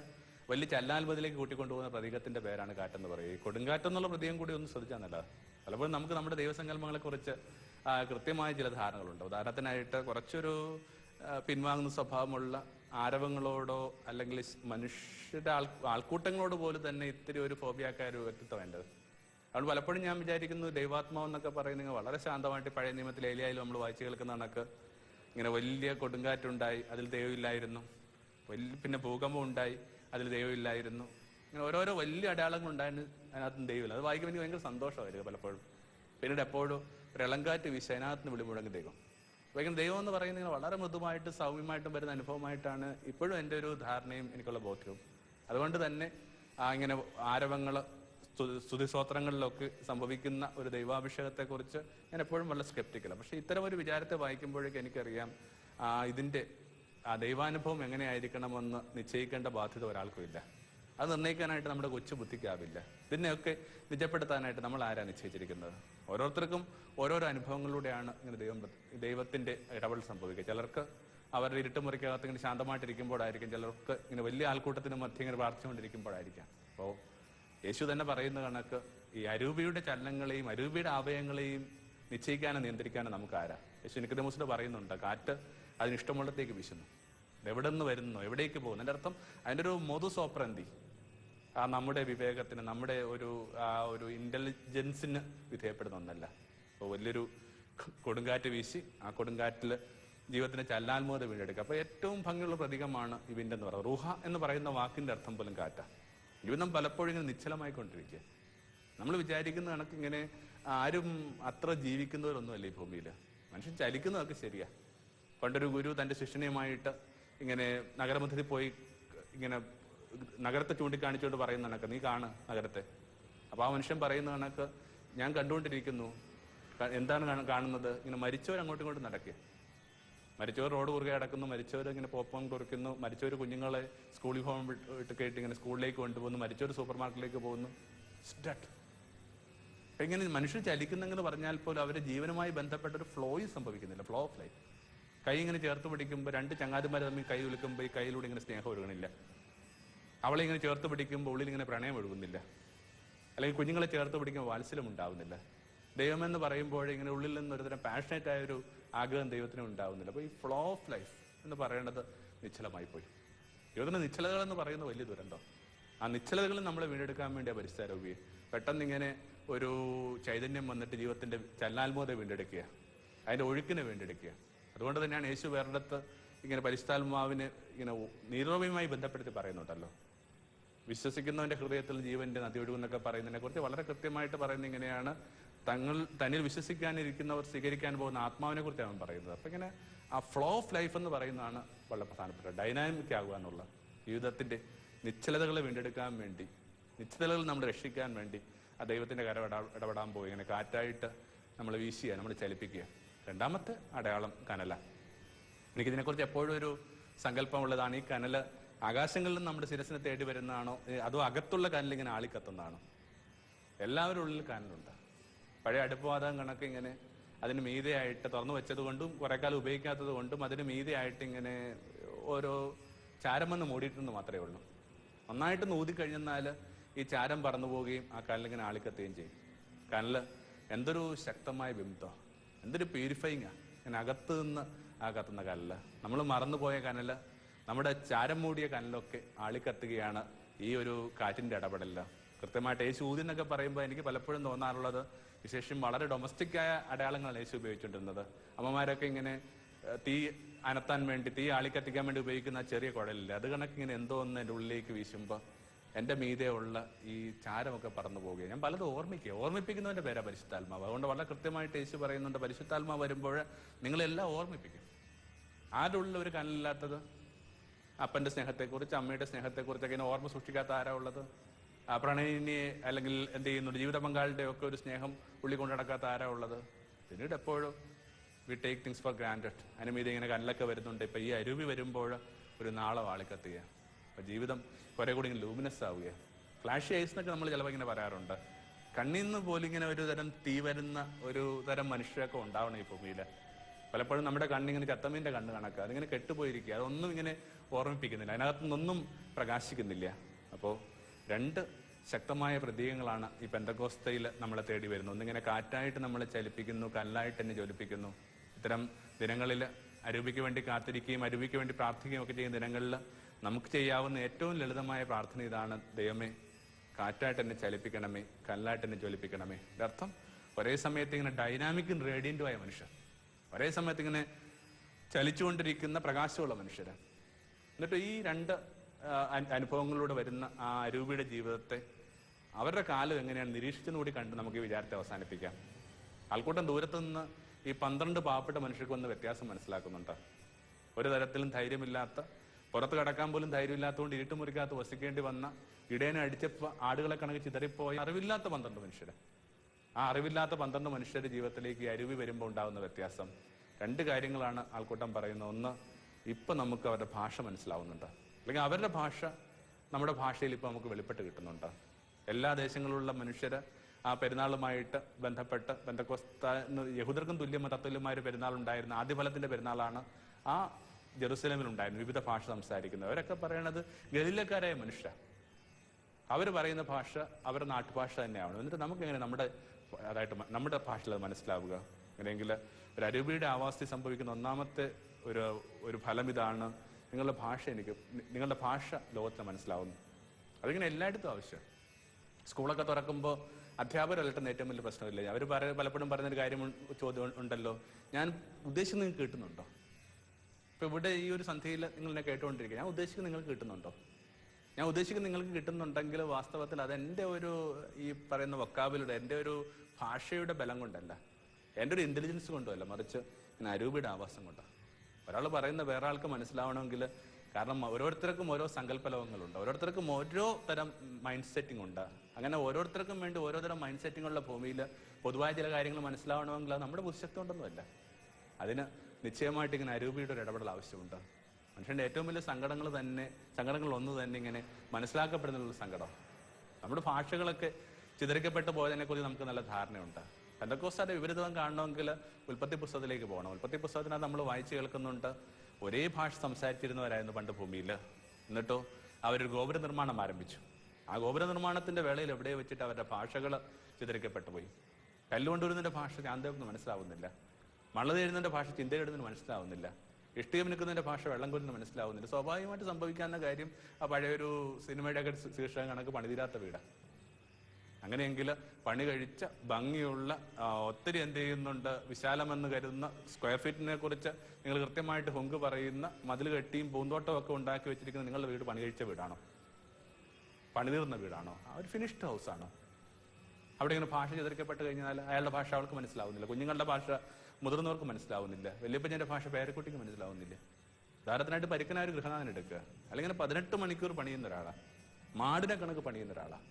വലിയ ചലനാത്മതിലേക്ക് കൂട്ടിക്കൊണ്ടുപോകുന്ന പ്രതീകത്തിന്റെ പേരാണ് കാറ്റെന്ന് പറയുക. ഈ കൊടുങ്കാറ്റെന്നുള്ള പ്രതീകം കൂടി ഒന്ന് ശ്രദ്ധിച്ചാൽ നല്ലതാ. പലപ്പോഴും നമുക്ക് നമ്മുടെ ദൈവസങ്കല്പങ്ങളെ കുറിച്ച് കൃത്യമായ ചില ധാരണകളുണ്ട്. ഉദാഹരണത്തിനായിട്ട് കുറച്ചൊരു പിൻവാങ്ങുന്ന സ്വഭാവമുള്ള ആരവങ്ങളോടോ അല്ലെങ്കിൽ മനുഷ്യരുടെ ആൾ ആൾക്കൂട്ടങ്ങളോട് പോലും തന്നെ ഇത്തിരി ഒരു ഫോബിയാക്കായ ഒരു വ്യക്തിത്വം വേണ്ടത്. അതുകൊണ്ട് പലപ്പോഴും ഞാൻ വിചാരിക്കുന്നു ദൈവാത്മാവ് എന്നൊക്കെ പറയുന്നത് വളരെ ശാന്തമായിട്ട് പഴയ നിയമത്തിൽ ഏലിയായാലും നമ്മൾ വായിച്ചു കേൾക്കുന്ന കണക്ക്. ഇങ്ങനെ വലിയ കൊടുങ്കാറ്റുണ്ടായി അതിൽ ദൈവമില്ലായിരുന്നു വലിയ പിന്നെ ഭൂകമ്പം ഉണ്ടായി അതിൽ ദൈവമില്ലായിരുന്നു ഇങ്ങനെ ഓരോരോ വലിയ അടയാളങ്ങൾ ഉണ്ടായിരുന്നു അതിനകത്തും ദൈവമില്ല അത് വായിക്കുമ്പോൾ എനിക്ക് ഭയങ്കര സന്തോഷമായിരുന്നു പലപ്പോഴും. പിന്നീട് എപ്പോഴും ഒരു ഇളങ്കാറ്റ് വീശ അതിനകത്ത് നിന്ന് വിളിമുഴങ്ങി ദൈവം. വൈകുന്നേരം ദൈവം എന്ന് പറയുന്നത് വളരെ മൃദുമായിട്ട് സൗമ്യമായിട്ടും വരുന്ന അനുഭവമായിട്ടാണ് ഇപ്പോഴും എന്റെ ഒരു ധാരണയും എനിക്കുള്ള ബോധ്യവും. അതുകൊണ്ട് തന്നെ ആ ഇങ്ങനെ ആരവങ്ങൾ സ്തുതിസ്തോത്രങ്ങളിലൊക്കെ സംഭവിക്കുന്ന ഒരു ദൈവാഭിഷേകത്തെക്കുറിച്ച് ഞാൻ എപ്പോഴും വളരെ സ്കെപ്റ്റിക്കലാണ് പക്ഷെ ഇത്തരം ഒരു വിചാരത്തെ വായിക്കുമ്പോഴേക്കും എനിക്കറിയാം ആ ഇതിന്റെ ആ ദൈവാനുഭവം എങ്ങനെയായിരിക്കണമെന്ന് നിശ്ചയിക്കേണ്ട ബാധ്യത ഒരാൾക്കും ഇല്ല. അത് നിർണയിക്കാനായിട്ട് നമ്മുടെ കൊച്ചു ബുദ്ധിക്കാവില്ല. ഇതിനെയൊക്കെ നിജപ്പെടുത്താനായിട്ട് നമ്മൾ ആരാ നിശ്ചയിച്ചിരിക്കുന്നത്? ഓരോരുത്തർക്കും ഓരോരോ അനുഭവങ്ങളിലൂടെയാണ് ഇങ്ങനെ ദൈവം ദൈവത്തിന്റെ ഇടപെടൽ സംഭവിക്കുക. ചിലർക്ക് അവരുടെ ഇരുട്ട് ഇരുട്ടുമുറിക്കകത്ത് ഇങ്ങനെ ശാന്തമായിട്ടിരിക്കുമ്പോഴായിരിക്കും ചിലർക്ക് ഇങ്ങനെ വലിയ ആൾക്കൂട്ടത്തിന് മധ്യം ഇങ്ങനെ പ്രാർത്ഥിച്ചുകൊണ്ടിരിക്കുമ്പോഴായിരിക്കാം. അപ്പോൾ യേശു തന്നെ പറയുന്ന കണക്ക് ഈ അരൂപിയുടെ ചലനങ്ങളെയും അരൂപിയുടെ ആവയങ്ങളെയും നിശ്ചയിക്കാനും നിയന്ത്രിക്കാനും നമുക്ക് ആരാ? യേശു നിക്കതമോസിന്റെ പറയുന്നുണ്ട് കാറ്റ് അതിന് ഇഷ്ടമുള്ളത്തേക്ക് വീശുന്നു. എവിടെ നിന്ന് വരുന്നു? എവിടേക്ക് പോകുന്നു? എന്റെ അർത്ഥം അതിന്റെ ഒരു മൊതു സോപ്രന്തി ആ നമ്മുടെ വിവേകത്തിന് നമ്മുടെ ഒരു ആ ഒരു ഇന്റലിജൻസിന് വിധേയപ്പെടുന്ന ഒന്നല്ല. അപ്പോൾ വലിയൊരു കൊടുങ്കാറ്റ് വീശി ആ കൊടുങ്കാറ്റിൽ ജീവിതത്തിന് ചലനാത്മകത വീണ്ടെടുക്കുക. അപ്പോൾ ഏറ്റവും ഭംഗിയുള്ള പ്രതീകമാണ് ഇവിന്റെ എന്ന് പറയുന്നത്. റുഹ എന്ന് പറയുന്ന വാക്കിന്റെ അർത്ഥം പോലും കാറ്റാണ് ജീവിതം പലപ്പോഴും ഇങ്ങനെ നിശ്ചലമായിക്കൊണ്ടിരിക്കുക. നമ്മൾ വിചാരിക്കുന്ന കണക്ക് ഇങ്ങനെ ആരും അത്ര ജീവിക്കുന്നവരൊന്നുമല്ല ഈ ഭൂമിയിൽ. മനുഷ്യൻ ചലിക്കുന്നതൊക്കെ ശരിയാ. പണ്ടൊരു ഗുരു തന്റെ ശിഷ്യനെയുമായിട്ട് ഇങ്ങനെ നഗരമധ്യത്തിൽ പോയി ഇങ്ങനെ നഗരത്തെ ചൂണ്ടിക്കാണിച്ചുകൊണ്ട് പറയുന്ന കണക്ക്. നീ കാണ് നഗരത്തെ. അപ്പൊ ആ മനുഷ്യൻ പറയുന്ന കണക്ക് ഞാൻ കണ്ടുകൊണ്ടിരിക്കുന്നു. എന്താണ് കാണുന്നത്? ഇങ്ങനെ മരിച്ചവർ അങ്ങോട്ടും ഇങ്ങോട്ടും നടക്കുക. മരിച്ചവർ റോഡ് കുറുകെ അടക്കുന്നു മരിച്ചവർ ഇങ്ങനെ പോപ്പം കുറിക്കുന്നു മരിച്ചവർ കുഞ്ഞുങ്ങളെ സ്കൂളിൽ ഹോം ഇട്ട് കേട്ട് ഇങ്ങനെ സ്കൂളിലേക്ക് കൊണ്ടുപോകുന്നു മരിച്ചവർ സൂപ്പർ മാർക്കറ്റിലേക്ക് പോകുന്നു. ഇങ്ങനെ മനുഷ്യർ ചലിക്കുന്നെന്ന് പറഞ്ഞാൽ പോലും അവരുടെ ജീവനുമായി ബന്ധപ്പെട്ട ഒരു ഫ്ലോയും സംഭവിക്കുന്നില്ല. ഫ്ലോ ഓഫ് ലൈഫ് കൈ ഇങ്ങനെ ചേർത്ത് പിടിക്കുമ്പോൾ രണ്ട് ചങ്ങാതിമാരെ തമ്മിൽ കൈ വിളിക്കുമ്പോൾ ഈ കൈയിലൂടെ ഇങ്ങനെ സ്നേഹം ഒഴുകണില്ല അവളെ ഇങ്ങനെ ചേർത്ത് പിടിക്കുമ്പോൾ ഉള്ളിൽ ഇങ്ങനെ പ്രണയം ഒഴുകുന്നില്ല. അല്ലെങ്കിൽ കുഞ്ഞുങ്ങളെ ചേർത്ത് പിടിക്കുമ്പോൾ വാത്സല്യം ഉണ്ടാവുന്നില്ല. ദൈവമെന്ന് പറയുമ്പോൾ ഇങ്ങനെ ഉള്ളിൽ നിന്ന് ഒരുതരം പാഷനേറ്റ് ആയ ഒരു ആഗ്രഹം ദൈവത്തിന് ഉണ്ടാവുന്നില്ല. അപ്പോൾ ഈ ഫ്ലോ ഓഫ് ലൈഫ് എന്ന് പറയേണ്ടത് നിശ്ചലമായി പോയി. ജീവിതത്തിന്റെ നിശ്ചലതകൾ എന്ന് പറയുന്നത് വലിയ ദുരന്തം. ആ നിശ്ചലതകൾ നമ്മളെ വീണ്ടെടുക്കാൻ വേണ്ടി പരിസ്ഥാരോഗ്യം പെട്ടെന്ന് ഇങ്ങനെ ഒരു ചൈതന്യം വന്നിട്ട് ജീവിതത്തിന്റെ ചലനാത്മകത വീണ്ടെടുക്കുക. അതിന്റെ ഒഴുക്കിനെ വീണ്ടെടുക്കുക. അതുകൊണ്ട് തന്നെയാണ് യേശു വേറിടത്ത് ഇങ്ങനെ പരിശുദ്ധാത്മാവിന് ഇങ്ങനെ നീരോമയുമായി ബന്ധപ്പെടുത്തി പറയുന്നുണ്ടല്ലോ. വിശ്വസിക്കുന്നവന്റെ ഹൃദയത്തിൽ ജീവന്റെ നദി ഒഴുകുന്നൊക്കെ പറയുന്നതിനെ കുറിച്ച് വളരെ കൃത്യമായിട്ട് പറയുന്നത് ഇങ്ങനെയാണ്. തങ്ങൾ തന്നിൽ വിശ്വസിക്കാനിരിക്കുന്നവർ സ്വീകരിക്കാൻ പോകുന്ന ആത്മാവിനെ കുറിച്ച് അവൻ പറയുന്നത്. അപ്പൊ ഇങ്ങനെ ആ ഫ്ലോ ഓഫ് ലൈഫ് എന്ന് പറയുന്നതാണ് വളരെ പ്രധാനപ്പെട്ട ഡൈനാമിക് ആകുക എന്നുള്ള ജീവിതത്തിന്റെ നിശ്ചലതകളെ വീണ്ടെടുക്കാൻ വേണ്ടി നിശ്ചലതകൾ നമ്മൾ രക്ഷിക്കാൻ വേണ്ടി ആ ദൈവത്തിന്റെ കര ഇടപെടാൻ പോയി ഇങ്ങനെ കാറ്റായിട്ട് നമ്മൾ വീശുക നമ്മൾ ചലിപ്പിക്കുക. രണ്ടാമത്തെ അടയാളം കനല. എനിക്കിതിനെക്കുറിച്ച് എപ്പോഴും ഒരു സങ്കല്പമുള്ളതാണ്. ഈ കനൽ ആകാശങ്ങളിൽ നിന്ന് നമ്മുടെ ശിരസിനെ തേടി വരുന്നതാണോ? അതോ അകത്തുള്ള കനൽ ഇങ്ങനെ ആളിക്കത്തുന്നതാണോ? എല്ലാവരും ഉള്ളിൽ കനലുണ്ട്. പഴയ അടുപ്പവാതകം കണക്ക് ഇങ്ങനെ അതിന് മീതയായിട്ട് തുറന്നു വെച്ചത് കൊണ്ടും കുറെ കാലം ഉപയോഗിക്കാത്തത് കൊണ്ടും അതിന് മീതയായിട്ട് ഇങ്ങനെ ഓരോ ചാരമെന്ന് മൂടിയിട്ടെന്ന് മാത്രമേ ഉള്ളൂ. നന്നായിട്ട് നൂതി കഴിഞ്ഞാൽ ഈ ചാരം പറന്നു പോവുകയും ആ കനലിങ്ങനെ ആളിക്കത്തുകയും ചെയ്യും. കനൽ എന്തൊരു ശക്തമായ ബിംബം എന്തൊരു പ്യൂരിഫൈങ്ങാ ഞാൻ അകത്ത് നിന്ന് ആ കത്തുന്ന കനൽ നമ്മൾ മറന്നുപോയ കനൽ നമ്മുടെ ചാരം മൂടിയ കനലൊക്കെ ആളിക്കത്തുകയാണ് ഈ ഒരു കാറ്റിന്റെ ഇടപെടലിൽ. കൃത്യമായിട്ട് യേശു ഊതി എന്നൊക്കെ പറയുമ്പോൾ എനിക്ക് പലപ്പോഴും തോന്നാറുള്ളത് വിശേഷം വളരെ ഡൊമസ്റ്റിക് ആയ അടയാളങ്ങളാണ് യേശു ഉപയോഗിച്ചുകൊണ്ടിരുന്നത്. അമ്മമാരൊക്കെ ഇങ്ങനെ തീ അനത്താൻ വേണ്ടി തീ ആളിക്കത്തിക്കാൻ വേണ്ടി ഉപയോഗിക്കുന്ന ചെറിയ കുഴലില്ല? അത് കണക്ക് ഇങ്ങനെ എന്തോ ഒന്ന് എന്റെ ഉള്ളിലേക്ക് വീശുമ്പോൾ എന്റെ മീതെ ഉള്ള ഈ ചാരമൊക്കെ പറന്നു പോവുകയാണ്. ഞാൻ പലതും ഓർമ്മിക്കുക. ഓർമ്മിപ്പിക്കുന്നവന്റെ പേരാ പരിശുദ്ധാത്മാവ്. അതുകൊണ്ട് വളരെ കൃത്യമായിട്ട് യേശു പറയുന്നുണ്ട് പരിശുദ്ധാത്മാവ് വരുമ്പോൾ നിങ്ങളെല്ലാം ഓർമ്മിപ്പിക്കും. ആരുടെ ഉള്ളിൽ ഒരു കനലില്ലാത്തത്? അപ്പന്റെ സ്നേഹത്തെക്കുറിച്ച് അമ്മയുടെ സ്നേഹത്തെക്കുറിച്ചൊക്കെ ഇങ്ങനെ ഓർമ്മ സൂക്ഷിക്കാത്ത ആരാ ഉള്ളത്? ആ പ്രണയിനിയെ അല്ലെങ്കിൽ എന്ത് ചെയ്യുന്നുണ്ട്? ജീവിത പങ്കാളിയുടെ ഒക്കെ ഒരു സ്നേഹം ഉള്ളി കൊണ്ടു നടക്കാത്ത ആരാ ഉള്ളത്? പിന്നീട് എപ്പോഴും we take things for granted അനുമീതി മീതെ ഇങ്ങനെ കല്ലൊക്കെ വരുന്നുണ്ട്. ഇപ്പൊ ഈ അരുവി വരുമ്പോൾ ഒരു നാളെ വാളിക്കത്തുക അപ്പൊ ജീവിതം കുറെ കൂടി ഇങ്ങനെ ലൂമിനസ് ആവുക ഫ്ലാഷ് ഐസ് എന്നൊക്കെ നമ്മൾ ചിലപ്പോൾ ഇങ്ങനെ പറയാറുണ്ട്. കണ്ണിൽ നിന്ന് പോലും ഇങ്ങനെ ഒരു തരം തീ വരുന്ന ഒരു തരം മനുഷ്യരൊക്കെ ഉണ്ടാവണം ഈ ഭൂമിയിൽ. പലപ്പോഴും നമ്മുടെ കണ്ണിങ്ങനെ ചത്തമ്മീന്റെ കണ്ണ് കണക്കുക അതിങ്ങനെ കെട്ടുപോയിരിക്കുക. അതൊന്നും ഇങ്ങനെ ഓർമ്മിപ്പിക്കുന്നില്ല. അതിനകത്തു നിന്നൊന്നും പ്രകാശിക്കുന്നില്ല. അപ്പോൾ രണ്ട് ശക്തമായ പ്രതീകങ്ങളാണ് ഈ പെന്തകോസ്തയിൽ നമ്മളെ തേടി വരുന്നത്. ഒന്നിങ്ങനെ കാറ്റായിട്ട് നമ്മളെ ചലിപ്പിക്കുന്നു കല്ലായിട്ട് എന്നെ ജ്വലിപ്പിക്കുന്നു. ഇത്തരം ദിനങ്ങളിൽ അരൂപിക്ക് വേണ്ടി കാത്തിരിക്കുകയും അരൂപിക്ക് വേണ്ടി പ്രാർത്ഥിക്കുകയും ഒക്കെ ചെയ്യുന്ന ദിനങ്ങളിൽ നമുക്ക് ചെയ്യാവുന്ന ഏറ്റവും ലളിതമായ പ്രാർത്ഥന ഇതാണ് ദൈവമേ കാറ്റായിട്ട് എന്നെ ചലിപ്പിക്കണമേ കല്ലായിട്ട് എന്നെ ജ്വലിപ്പിക്കണമേ. ഇതർത്ഥം ഒരേ സമയത്ത് ഇങ്ങനെ ഡൈനാമിക്കും റേഡിയന്റുമായ മനുഷ്യർ ഒരേ സമയത്ത് ഇങ്ങനെ ചലിച്ചുകൊണ്ടിരിക്കുന്ന പ്രകാശമുള്ള മനുഷ്യർ എന്നിട്ട് ഈ രണ്ട് അനുഭവങ്ങളിലൂടെ വരുന്ന ആ അരൂപിയുടെ ജീവിതത്തെ അവരുടെ കാലം എങ്ങനെയാണ് നിരീക്ഷിച്ചെന്ന് കൂടി കണ്ട് നമുക്ക് ഈ വിചാരത്തെ അവസാനിപ്പിക്കാം. ആൾക്കൂട്ടം ദൂരത്ത് നിന്ന് ഈ പന്ത്രണ്ട് പാവപ്പെട്ട മനുഷ്യർക്ക് വന്ന് വ്യത്യാസം മനസ്സിലാക്കുന്നുണ്ട്. ഒരു തരത്തിലും ധൈര്യമില്ലാത്ത പുറത്ത് കടക്കാൻ പോലും ധൈര്യമില്ലാത്തതുകൊണ്ട് ഇരുട്ടുമുറിക്കകത്ത് വസിക്കേണ്ടി വന്ന ഇടേനെ അടിച്ചപ്പോൾ ആടുകളെ കണക്ക് ചിതറിപ്പോയ അറിവില്ലാത്ത പന്ത്രണ്ട് മനുഷ്യര്. ആ അറിവില്ലാത്ത പന്ത്രണ്ട് മനുഷ്യരുടെ ജീവിതത്തിലേക്ക് അരുവി വരുമ്പോൾ ഉണ്ടാകുന്ന വ്യത്യാസം. രണ്ട് കാര്യങ്ങളാണ് ആൾക്കൂട്ടം പറയുന്നത്. ഒന്ന് ഇപ്പൊ നമുക്ക് അവരുടെ ഭാഷ മനസ്സിലാവുന്നുണ്ട്. അല്ലെങ്കിൽ അവരുടെ ഭാഷ നമ്മുടെ ഭാഷയിൽ ഇപ്പൊ നമുക്ക് വെളിപ്പെട്ട് കിട്ടുന്നുണ്ട്. എല്ലാ ദേശങ്ങളിലുള്ള മനുഷ്യര് ആ പെരുന്നാളുമായിട്ട് ബന്ധപ്പെട്ട് ബന്ധക്കോസ്ത യഹൂദർക്കും തുല്യം തത്തുല്യമായ ഒരു പെരുന്നാൾ ഉണ്ടായിരുന്ന ആദ്യഫലത്തിന്റെ പെരുന്നാളാണ് ആ ജെറുസലേമിൽ ഉണ്ടായിരുന്നു വിവിധ ഭാഷ സംസാരിക്കുന്നത്. അവരൊക്കെ പറയണത് ഗലീലക്കാരായ മനുഷ്യ അവർ പറയുന്ന ഭാഷ അവരുടെ നാട്ടുഭാഷ തന്നെയാണ്. എന്നിട്ട് നമുക്ക് എങ്ങനെ നമ്മുടെ അതായിട്ട് നമ്മുടെ ഭാഷയിൽ അത് മനസ്സിലാവുക. അങ്ങനെയെങ്കിൽ ഒരു അരൂപിയുടെ ആവാസത്തിൽ സംഭവിക്കുന്ന ഒന്നാമത്തെ ഒരു ഒരു ഫലം ഇതാണ് നിങ്ങളുടെ ഭാഷ എനിക്ക് നിങ്ങളുടെ ഭാഷ ലോകത്തിന് മനസ്സിലാവുന്നു. അതിങ്ങനെ എല്ലായിടത്തും ആവശ്യം. സ്കൂളൊക്കെ തുറക്കുമ്പോൾ അധ്യാപകർ അലട്ടുന്ന ഏറ്റവും വലിയ പ്രശ്നമില്ല? അവർ പറ പലപ്പോഴും പറയുന്നൊരു കാര്യം ചോദ്യം ഉണ്ടല്ലോ. ഞാൻ ഉദ്ദേശിക്കുന്നത് നിങ്ങൾക്ക് കിട്ടുന്നുണ്ടോ? ഇപ്പൊ ഇവിടെ ഈ ഒരു സന്ധ്യയിൽ നിങ്ങൾ എന്നെ കേട്ടുകൊണ്ടിരിക്കുക. ഞാൻ ഉദ്ദേശിക്കുന്നത് നിങ്ങൾക്ക് കിട്ടുന്നുണ്ടോ? ഞാൻ ഉദ്ദേശിക്കുന്നത് നിങ്ങൾക്ക് കിട്ടുന്നുണ്ടെങ്കിൽ വാസ്തവത്തിൽ അതെന്റെ ഒരു ഈ പറയുന്ന വക്കാബിലൂടെ എന്റെ ഒരു ഭാഷയുടെ ബലം കൊണ്ടല്ല. എന്റെ ഒരു ഇന്റലിജൻസ് കൊണ്ടുമല്ല മറിച്ച് അരൂപിയുടെ ആവാസം കൊണ്ടാണ് ഒരാൾ പറയുന്ന വേറെ ആൾക്ക് മനസ്സിലാവണമെങ്കിൽ കാരണം ഓരോരുത്തർക്കും ഓരോ സങ്കല്പലവങ്ങളുണ്ട് ഓരോരുത്തർക്കും ഓരോ തരം മൈൻഡ് സെറ്റിംഗ് ഉണ്ട്. അങ്ങനെ ഓരോരുത്തർക്കും വേണ്ടി ഓരോ തരം മൈൻഡ് സെറ്റിംഗുള്ള ഭൂമിയിൽ പൊതുവായ ചില കാര്യങ്ങൾ മനസ്സിലാവണമെങ്കിൽ അത് നമ്മുടെ ബുദ്ധിശക്തി കൊണ്ടൊന്നുമല്ല അതിന് നിശ്ചയമായിട്ട് ഇങ്ങനെ അരൂപിയുടെ ഒരു ഇടപെടൽ ആവശ്യമുണ്ട്. മനുഷ്യന്റെ ഏറ്റവും വലിയ സങ്കടങ്ങൾ തന്നെ സങ്കടങ്ങൾ ഒന്ന് തന്നെ ഇങ്ങനെ മനസ്സിലാക്കപ്പെടുന്നുള്ള സങ്കടം. നമ്മുടെ ഭാഷകളൊക്കെ ചിതറിക്കപ്പെട്ടു പോയതിനെക്കുറിച്ച് നമുക്ക് നല്ല ധാരണയുണ്ട്. പെന്തക്കോസ്താന്റെ വിപരീതം കാണണമെങ്കിൽ ഉൽപ്പത്തി പുസ്തകത്തിലേക്ക് പോകണം. ഉൽപ്പത്തി പുസ്തകത്തിനകത്ത് നമ്മൾ വായിച്ചു കേൾക്കുന്നുണ്ട് ഒരേ ഭാഷ സംസാരിച്ചിരുന്നവരായിരുന്നു പണ്ട് ഭൂമിയിൽ. എന്നിട്ടോ അവരൊരു ഗോപുര നിർമ്മാണം ആരംഭിച്ചു. ആ ഗോപുര നിർമ്മാണത്തിന്റെ വേളയിൽ എവിടെ വെച്ചിട്ട് അവരുടെ ഭാഷകൾ ചിതറിക്കപ്പെട്ടു പോയി. കല്ലുകൊണ്ടുവരുന്നതിന്റെ ഭാഷ ശാന്തത്തിന് മനസ്സിലാവുന്നില്ല. മള്ളതെഴുതുന്നതിന്റെ ഭാഷ ചിന്തയെഴുതുന്നതിന് മനസ്സിലാവുന്നില്ല. ഇഷ്ടികം നിൽക്കുന്നതിന്റെ ഭാഷ വെള്ളം കൊല്ലുന്ന മനസ്സിലാവുന്നില്ല. സ്വാഭാവികമായിട്ട് സംഭവിക്കാവുന്ന കാര്യം ആ പഴയൊരു സിനിമയുടെ ഒക്കെ ശീർഷകം കണക്ക് പണിതീരാത്ത വീടാണ് അങ്ങനെയെങ്കിൽ പണി കഴിച്ച ഭംഗിയുള്ള ഒത്തിരി എന്ത് ചെയ്യുന്നുണ്ട് വിശാലമെന്ന് കരുതുന്ന സ്ക്വയർ ഫീറ്റിനെ കുറിച്ച് നിങ്ങൾ കൃത്യമായിട്ട് ഹൊങ്ക് പറയുന്ന മതിൽ കെട്ടിയും പൂന്തോട്ടവും ഒക്കെ ഉണ്ടാക്കി വെച്ചിരിക്കുന്ന നിങ്ങളുടെ വീട് പണി കഴിച്ച വീടാണോ? പണിതീർന്ന വീടാണോ? ആ ഒരു ഫിനിഷ്ഡ് ഹൗസ് ആണോ? അവിടെ ഇങ്ങനെ ഭാഷ ചിതറിക്കപ്പെട്ട് കഴിഞ്ഞാൽ അയാളുടെ ഭാഷ അവൾക്ക് മനസ്സിലാവുന്നില്ല. കുഞ്ഞുങ്ങളുടെ ഭാഷ മുതിർന്നവർക്ക് മനസ്സിലാവുന്നില്ല. വലിയപ്പഞ്ഞന്റെ ഭാഷ പേരക്കുട്ടിക്ക് മനസ്സിലാവുന്നില്ല. ധാരത്തിനായിട്ട് പരിക്കനായ ഒരു ഗൃഹനാഥൻ എടുക്കുക. അല്ലെങ്കിൽ പതിനെട്ട് മണിക്കൂർ പണിയുന്ന ഒരാളാണ് മാടിനെ കണക്ക് പണിയുന്ന ഒരാളാണ്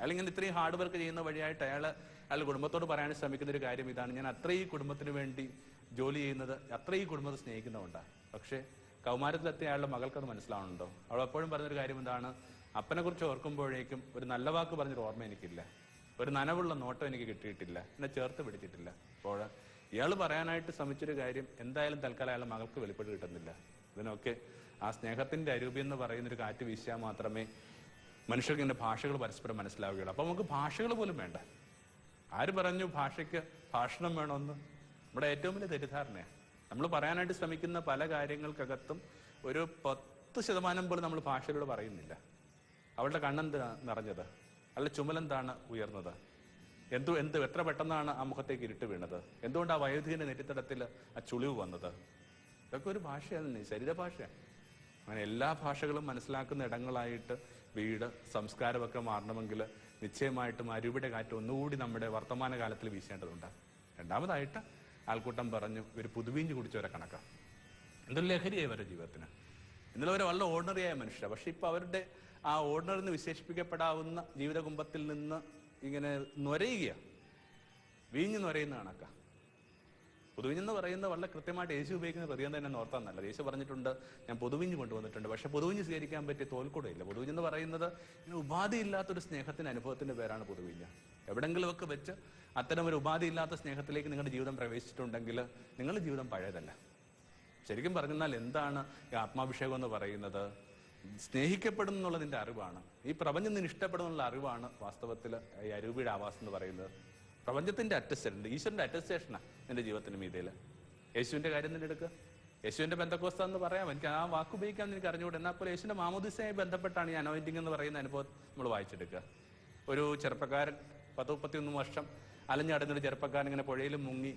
അല്ലെങ്കിൽ ഇത്രയും ഹാർഡ് വർക്ക് ചെയ്യുന്ന വഴിയായിട്ട് അയാൾ അയാൾ കുടുംബത്തോട് പറയാൻ ശ്രമിക്കുന്ന ഒരു കാര്യം ഇതാണ്. ഞാൻ അത്രയും കുടുംബത്തിന് വേണ്ടി ജോലി ചെയ്യുന്നത് അത്രയും കുടുംബത്തെ സ്നേഹിക്കുന്നതുകൊണ്ടാണ്. പക്ഷേ കൗമാരത്തിലെത്തിയ അയാളുടെ മകൾക്കത് മനസ്സിലാവുന്നുണ്ടോ? അവൾ എപ്പോഴും പറഞ്ഞൊരു കാര്യം എന്താണ്? അപ്പനെ കുറിച്ച് ഓർക്കുമ്പോഴേക്കും ഒരു നല്ല വാക്ക് പറഞ്ഞൊരു ഓർമ്മ എനിക്കില്ല. ഒരു നനവുള്ള നോട്ടം എനിക്ക് കിട്ടിയിട്ടില്ല. എന്നെ ചേർത്ത് പിടിച്ചിട്ടില്ല. അപ്പോൾ ഇയാൾ പറയാനായിട്ട് ശ്രമിച്ചൊരു കാര്യം എന്തായാലും തൽക്കാലം അയാളെ മകൾക്ക് വെളിപ്പെട്ട് കിട്ടുന്നില്ല. ഇതിനൊക്കെ ആ സ്നേഹത്തിന്റെ അരൂപി എന്ന് പറയുന്ന ഒരു കാറ്റ് വീശിയാൽ മാത്രമേ മനുഷ്യർക്ക് ഇങ്ങനെ ഭാഷകൾ പരസ്പരം മനസ്സിലാവുകയുള്ളൂ. അപ്പൊ നമുക്ക് ഭാഷകൾ പോലും വേണ്ട. ആര് പറഞ്ഞു ഭാഷയ്ക്ക് ഭാഷണം വേണമെന്ന്? നമ്മുടെ ഏറ്റവും വലിയ തെറ്റിദ്ധാരണയാണ് നമ്മൾ പറയാനായിട്ട് ശ്രമിക്കുന്ന പല കാര്യങ്ങൾക്കകത്തും ഒരു പത്ത് ശതമാനം പോലും നമ്മൾ ഭാഷയിലൂടെ പറയുന്നില്ല. അവളുടെ കണ്ണെന്താ നിറഞ്ഞത്? അല്ല ചുമലെന്താണ് ഉയർന്നത്? എന്തു എന്ത് എത്ര പെട്ടെന്നാണ് ആ മുഖത്തേക്ക് ഇരുട്ട് വീണത്? എന്തുകൊണ്ട് ആ വയോധികന്റെ നെറ്റിത്തടത്തിൽ ആ ചുളിവ് വന്നത്? ഇതൊക്കെ ഒരു ഭാഷയാണ് ശരീരഭാഷയാണ് അങ്ങനെ എല്ലാ ഭാഷകളും മനസ്സിലാക്കുന്ന ഇടങ്ങളായിട്ട് വീട് സംസ്കാരമൊക്കെ മാറണമെങ്കിൽ നിശ്ചയമായിട്ടും അരുവിടെ കാറ്റ് ഒന്നുകൂടി നമ്മുടെ വർത്തമാന കാലത്തിൽ വീശേണ്ടതുണ്ട്. രണ്ടാമതായിട്ട് ആൾക്കൂട്ടം പറഞ്ഞു ഇവർ പുതുവീഞ്ഞ് കുടിച്ചവരെ കണക്കാം. എന്തൊരു ലഹരിയായി അവരുടെ ജീവിതത്തിന്. ഇന്നലെ അവരെ വളരെ ഓർഡിനറിയായ മനുഷ്യരാണ് പക്ഷെ ഇപ്പൊ അവരുടെ ആ ഓർഡിനറിന്ന് വിശേഷിപ്പിക്കപ്പെടാവുന്ന ജീവിത കുംഭത്തിൽ നിന്ന് ഇങ്ങനെ നൊരയുകയാണ് വീഞ്ഞ് നൊരയുന്ന കണക്ക. പുതുവിഞ്ഞെന്ന് പറയുന്നത് വളരെ കൃത്യമായിട്ട് യേശു ഉപയോഗിക്കുന്ന പ്രതികം തന്നെ ഓർത്താൻ നല്ലത്. യേശു പറഞ്ഞിട്ടുണ്ട് ഞാൻ പുതുവിഞ്ഞ് കൊണ്ടുവന്നിട്ടുണ്ട്. പക്ഷെ പുതുവിഞ്ഞ് സ്വീകരിക്കാൻ പറ്റിയ തോൽക്കൂടയില്ല. പുതുവിഞ്ഞെന്ന് പറയുന്നത് ഉപാധിയില്ലാത്തൊരു സ്നേഹത്തിന്റെ അനുഭവത്തിന്റെ പേരാണ് പുതുവിഞ്ഞ്. എവിടെങ്കിലുമൊക്കെ വെച്ച് അത്തരം ഒരു ഉപാധിയില്ലാത്ത സ്നേഹത്തിലേക്ക് നിങ്ങളുടെ ജീവിതം പ്രവേശിച്ചിട്ടുണ്ടെങ്കിൽ നിങ്ങളുടെ ജീവിതം പഴയതല്ല. ശരിക്കും പറഞ്ഞാൽ എന്താണ് ഈ ആത്മാഭിഷേകം എന്ന് പറയുന്നത്? സ്നേഹിക്കപ്പെടുന്നു എന്നുള്ളതിന്റെ അറിവാണ്. ഈ പ്രപഞ്ചം നിന്ന് ഇഷ്ടപ്പെടുന്നുള്ള അറിവാണ് വാസ്തവത്തിൽ ഈ അരൂപിയുടെ ആവാസം എന്ന് പറയുന്നത്. പ്രപഞ്ചത്തിന്റെ അറ്റസ്റ്റേഷൻ ഈശ്വരന്റെ അറ്റസ്റ്റേഷനാണ് എന്റെ ജീവിതത്തിന് മീതയിൽ യേശുവിന്റെ കാര്യം തന്നെ എടുക്കുക യേശുവിന്റെ ബന്ധക്കോസ്ത എന്ന് പറയാം. എനിക്ക് ആ വാക്ക് ഉപയോഗിക്കാൻ എനിക്ക് അറിഞ്ഞുകൂടെ എന്നാൽ പോലെ യേശുവിന്റെ മാമോദിസയായി ബന്ധപ്പെട്ടാണ് ഈ അനോയിന്റിംഗ് എന്ന് പറയുന്ന അനുഭവം നമ്മൾ വായിച്ചെടുക്കുക. ഒരു ചെറുപ്പക്കാരൻ പത്ത് മുപ്പത്തിയൊന്ന് വർഷം അലഞ്ഞടന്നൊരു ചെറുപ്പക്കാരൻ ഇങ്ങനെ പുഴയിൽ മുങ്ങി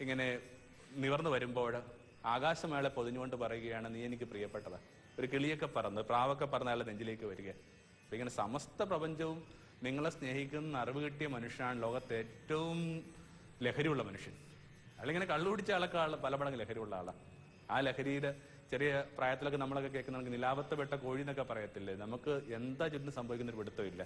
ഇങ്ങനെ നിവർന്നു വരുമ്പോൾ ആകാശമേളെ പൊതിഞ്ഞുകൊണ്ട് പറയുകയാണ് നീ എനിക്ക് പ്രിയപ്പെട്ടതാ ഒരു കിളിയൊക്കെ പറന്ന് പ്രാവൊക്കെ പറന്ന് അയാളുടെ നെഞ്ചിലേക്ക് വരിക. അപ്പൊ ഇങ്ങനെ സമസ്ത പ്രപഞ്ചവും നിങ്ങളെ സ്നേഹിക്കുന്ന അറിവ് കിട്ടിയ മനുഷ്യനാണ് ലോകത്തെ ഏറ്റവും ലഹരിയുള്ള മനുഷ്യൻ. അല്ലെങ്കിൽ കള്ളു കുടിച്ച ആളൊക്കെ ആൾ പല മടങ്ങ് ലഹരിയുള്ള ആളാണ് ആ ലഹരിയുടെ ചെറിയ പ്രായത്തിലൊക്കെ നമ്മളൊക്കെ കേൾക്കുന്ന നിലാവത്ത് പെട്ട കോഴി എന്നൊക്കെ പറയത്തില്ലേ? നമുക്ക് എന്താ ചുറ്റിനും സംഭവിക്കുന്ന ഒരു പിടുത്തമില്ല.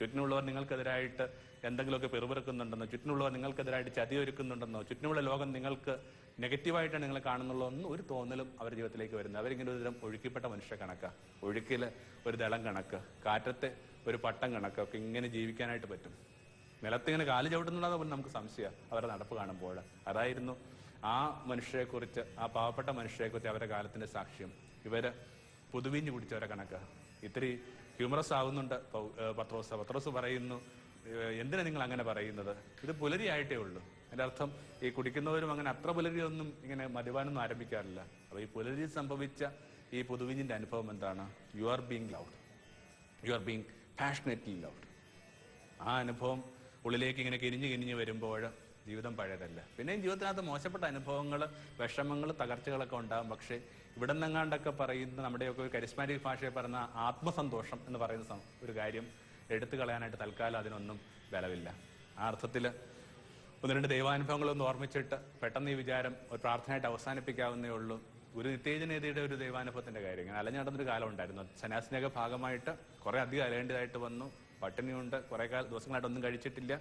ചുറ്റിനുള്ളവർ നിങ്ങൾക്കെതിരായിട്ട് എന്തെങ്കിലുമൊക്കെ പെറുപിറക്കുന്നുണ്ടെന്നോ ചുറ്റിനുള്ളവർ നിങ്ങൾക്കെതിരായിട്ട് ചതി ഒരുക്കുന്നുണ്ടെന്നോ ചുറ്റിനുള്ള ലോകം നിങ്ങൾക്ക് നെഗറ്റീവായിട്ടാണ് നിങ്ങളെ കാണുന്നുള്ളൂ ഒന്നും ഒരു തോന്നലും അവരുടെ ജീവിതത്തിലേക്ക് വരുന്നത് അവരിങ്ങനെ ഒരു തരം ഒഴുക്കിപ്പെട്ട മനുഷ്യ കണക്കാ. ഒഴുക്കിൽ ഒരു ദളം കണക്ക് കാറ്റത്തെ ഒരു പട്ടം കണക്ക് ഒക്കെ ഇങ്ങനെ ജീവിക്കാനായിട്ട് പറ്റും. നിലത്തിങ്ങനെ കാൽ ചവിട്ടുന്നുള്ളത് പോലും നമുക്ക് സംശയം അവരുടെ നടപ്പ് കാണുമ്പോൾ. അതായിരുന്നു ആ മനുഷ്യരെക്കുറിച്ച് ആ പാവപ്പെട്ട മനുഷ്യരെക്കുറിച്ച് അവരുടെ കാലത്തിന്റെ സാക്ഷ്യം. ഇവർ പുതുവിഞ്ഞ് കുടിച്ചവരെ കണക്ക്. ഇത്തിരി ഹ്യൂമറസ് ആവുന്നുണ്ട്. പത്രോസ് പത്രോസ് പറയുന്നു എന്തിനാ നിങ്ങൾ അങ്ങനെ പറയുന്നത്? ഇത് പുലരിയായിട്ടേ ഉള്ളൂ. അതിന്റെ അർത്ഥം ഈ കുടിക്കുന്നവരും അങ്ങനെ അത്ര പുലരിയൊന്നും ഇങ്ങനെ മദ്യപാനൊന്നും ആരംഭിക്കാറില്ല. അപ്പൊ ഈ പുലരി സംഭവിച്ച ഈ പുതുവിഞ്ഞിന്റെ അനുഭവം എന്താണ്? You are being loud you are being passionately loud ആ അനുഭവം ഉള്ളിലേക്ക് ഇങ്ങനെ കിരിഞ്ഞു കിരിഞ്ഞു വരുമ്പോൾ ജീവിതം പഴയതല്ല. പിന്നെയും ജീവിതത്തിനകത്ത് മോശപ്പെട്ട അനുഭവങ്ങൾ വിഷമങ്ങൾ തകർച്ചകളൊക്കെ ഉണ്ടാകും പക്ഷേ ഇവിടെ നിന്നെങ്ങാണ്ടൊക്കെ പറയുന്ന നമ്മുടെയൊക്കെ ഒരു കരിസ്മാറ്റിക് ഭാഷയെ പറയുന്ന ആത്മസന്തോഷം എന്ന് പറയുന്ന ഒരു കാര്യം എടുത്തു കളയാനായിട്ട് തൽക്കാലം അതിനൊന്നും ബലമില്ല. ആ അർത്ഥത്തിൽ ഒന്ന് രണ്ട് ദൈവാനുഭവങ്ങളൊന്ന് ഓർമ്മിച്ചിട്ട് പെട്ടെന്ന് ഈ വിചാരം ഒരു പ്രാർത്ഥനയായിട്ട് അവസാനിപ്പിക്കാവുന്നേ ഉള്ളൂ. ഒരു നിത്യേജനേതിയുടെ ഒരു ദൈവാനുഭവത്തിന്റെ കാര്യം. ഇങ്ങനെ അലഞ്ഞു നടന്നൊരു കാലം ഉണ്ടായിരുന്നു. സന്യാസിനൊക്കെ ഭാഗമായിട്ട് കുറെ അധികം അലയേണ്ടതായിട്ട് വന്നു. പട്ടിണിയുണ്ട്. കുറെ കാല ദിവസങ്ങളായിട്ട് ഒന്നും കഴിച്ചിട്ടില്ല.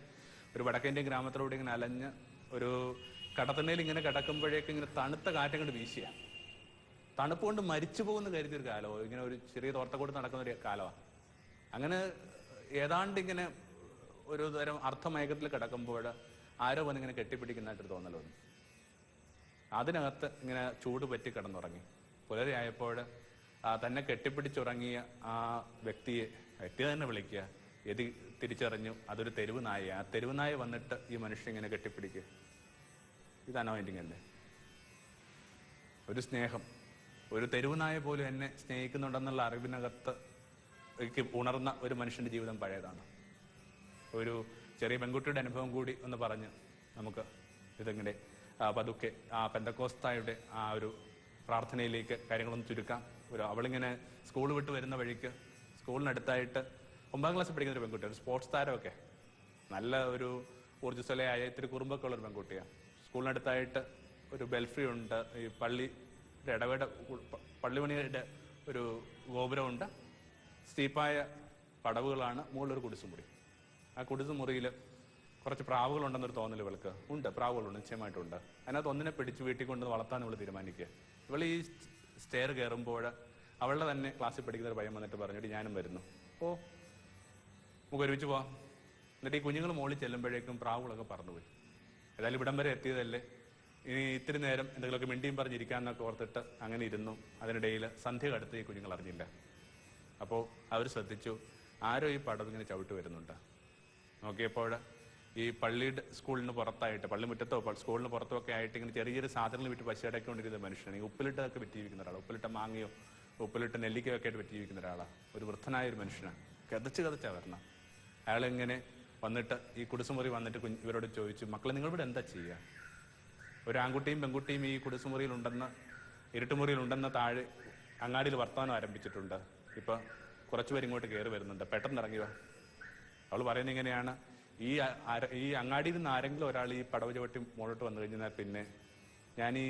ഒരു വടക്കേന്ത്യൻ ഗ്രാമത്തിലൂടെ ഇങ്ങനെ അലഞ്ഞ് ഒരു കടത്തണ്ണയിൽ ഇങ്ങനെ കിടക്കുമ്പോഴേക്കും ഇങ്ങനെ തണുത്ത കാറ്റ് വീശിയ. തണുപ്പ് കൊണ്ട് മരിച്ചു പോകുന്ന കരുതിയൊരു കാലമോ? ഇങ്ങനെ ഒരു ചെറിയ തോർത്തക്കൂട്ട് നടക്കുന്ന ഒരു കാലമാണ് അങ്ങനെ ഏതാണ്ട് ഇങ്ങനെ ഒരു തരം അർത്ഥമയക്കത്തിൽ കിടക്കുമ്പോൾ ആരോ വന്ന് ഇങ്ങനെ കെട്ടിപ്പിടിക്കുന്നതായിട്ടൊരു തോന്നൽ വന്നു. അതിനകത്ത് ഇങ്ങനെ ചൂട് പറ്റി കിടന്നുറങ്ങി. പുലരെയായപ്പോൾ തന്നെ കെട്ടിപ്പിടിച്ചുറങ്ങിയ ആ വ്യക്തിയെ വ്യക്തി തന്നെ വിളിക്കുക. എതി തിരിച്ചറിഞ്ഞു. അതൊരു തെരുവ് നായ ആ തെരുവ് നായ വന്നിട്ട് ഈ മനുഷ്യൻ ഇങ്ങനെ കെട്ടിപ്പിടിക്കുക ഇത് അനോയിന്റിങ് അല്ലേ? ഒരു സ്നേഹം. ഒരു തെരുവ് നായ പോലും എന്നെ സ്നേഹിക്കുന്നുണ്ടെന്നുള്ള അറിവിനകത്ത് ഉണർന്ന ഒരു മനുഷ്യന്റെ ജീവിതം പഴയതാണ്. ഒരു ചെറിയ പെൺകുട്ടിയുടെ അനുഭവം കൂടി ഒന്ന് പറഞ്ഞ് നമുക്ക് ഇതിങ്ങനെ പതുക്കെ ആ പെന്തക്കോസ്തായുടെ ആ ഒരു പ്രാർത്ഥനയിലേക്ക് കാര്യങ്ങളൊന്ന് ചുരുക്കാം. ഒരു അവളിങ്ങനെ സ്കൂൾ വിട്ട് വരുന്ന വഴിക്ക് സ്കൂളിനടുത്തായിട്ട് ഒമ്പതാം ക്ലാസ്സിൽ പഠിക്കുന്ന ഒരു പെൺകുട്ടിയാണ്. സ്പോർട്സ് താരമൊക്കെ. നല്ല ഒരു ഊർജസ്വലയായ ഇത്തിരി കുറുമ്പൊക്കെ ഉള്ള ഒരു പെൺകുട്ടിയാണ്. സ്കൂളിനടുത്തായിട്ട് ഒരു ബെൽഫ്രി ഉണ്ട് ഈ പള്ളി ഇടവേട പള്ളിമണിയുടെ ഒരു ഗോപുരമുണ്ട് സ്റ്റീപ്പായ പടവുകളാണ് മുകളിലൊരു കുടിസുമുറി ആ കുടിസുമുറിയിൽ കുറച്ച് പ്രാവുകളുണ്ടെന്നൊരു തോന്നൽ ഇവൾക്ക്. ഉണ്ട് പ്രാവുകളുണ്ട് നിശ്ചയമായിട്ടുണ്ട്. അതിനകത്ത് ഒന്നിനെ പിടിച്ച് വീട്ടിൽ കൊണ്ട് വളർത്താൻ ഇവൾ തീരുമാനിക്കുക. ഇവൾ ഈ സ്റ്റെയർ കയറുമ്പോൾ അവളുടെ തന്നെ ക്ലാസ്സിൽ പഠിക്കുന്ന ഒരു പയ്യൻ വന്നിട്ട് പറഞ്ഞിട്ട് ഞാനും വരുന്നു. ഓ നമുക്ക് ഒരുമിച്ച് പോവാം. എന്നിട്ട് ഈ കുഞ്ഞുങ്ങൾ മുകളിൽ ചെല്ലുമ്പോഴേക്കും പ്രാവുകളൊക്കെ പറന്നുപോയി. ഏതായാലും ഇവിടം വരെ എത്തിയതല്ലേ? ഇനി ഇത്തിരി നേരം എന്തെങ്കിലുമൊക്കെ മിണ്ടിയും പറഞ്ഞിരിക്കാന്നൊക്കെ ഓർത്തിട്ട് അങ്ങനെ ഇരുന്നു. അതിനിടയിൽ സന്ധ്യ കടുത്ത് ഈ കുഞ്ഞുങ്ങൾ അറിഞ്ഞില്ല. അപ്പോൾ അവർ ശ്രദ്ധിച്ചു ആരോ ഈ പടം ഇങ്ങനെ ചവിട്ട് വരുന്നുണ്ട്. നോക്കിയപ്പോൾ ഈ പള്ളിയുടെ സ്കൂളിന് പുറത്തായിട്ട് പള്ളി മുറ്റത്തോ സ്കൂളിന് പുറത്തോ ഒക്കെ ആയിട്ട് ഇങ്ങനെ ചെറിയ ചെറിയ സാധനങ്ങൾ വിറ്റ് പശയടക്കൊണ്ടിരിക്കുന്ന മനുഷ്യനാണ്. ഈ ഉപ്പിലിട്ടതൊക്കെ വിറ്റ് ജീവിക്കുന്ന ഒരാൾ ഉപ്പിലിട്ട മാങ്ങയോ ഉപ്പിലിട്ട നെല്ലിക്കയോ ഒക്കെ ആയിട്ട് വിറ്റ് ജീവിക്കുന്ന ഒരാളാണ്. ഒരു വൃദ്ധനായ ഒരു മനുഷ്യനാണ്. കതച്ച് കഥച്ചാണ് വരണം. അയാൾ ഇങ്ങനെ വന്നിട്ട് ഈ കുടിസുമുറി വന്നിട്ട് കുഞ്ഞ് ഇവരോട് ചോദിച്ചു മക്കളെ നിങ്ങളിവിടെ എന്താ ചെയ്യുക ഒരു ആൺകുട്ടിയും പെൺകുട്ടിയും ഈ ഇരുട്ടുമുറിയിൽ ഉണ്ടെന്ന് താഴെ അങ്ങാടിയിൽ വർത്തമാനം ആരംഭിച്ചിട്ടുണ്ട്. ഇപ്പൊ കുറച്ചുപേർ ഇങ്ങോട്ട് കയറി വരുന്നുണ്ട്. പെട്ടെന്ന് ഇറങ്ങി വാ. അവൾ പറയുന്നത് ഇങ്ങനെയാണ്. ഈ ഈ അങ്ങാടിയിൽ നിന്ന് ആരെങ്കിലും ഒരാൾ ഈ പടവ് ചവിട്ടി മുകളിലോട്ട് വന്നു കഴിഞ്ഞാൽ പിന്നെ ഞാൻ ഈ